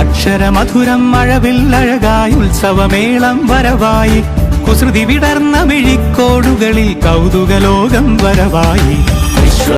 അക്ഷരമധുരം മഴവിൽ അഴകായി ഉത്സവമേളം വരവായി. കുസൃതി വിടർന്ന മിഴിക്കോടുകളിൽ കൗതുകലോകം വരവായി.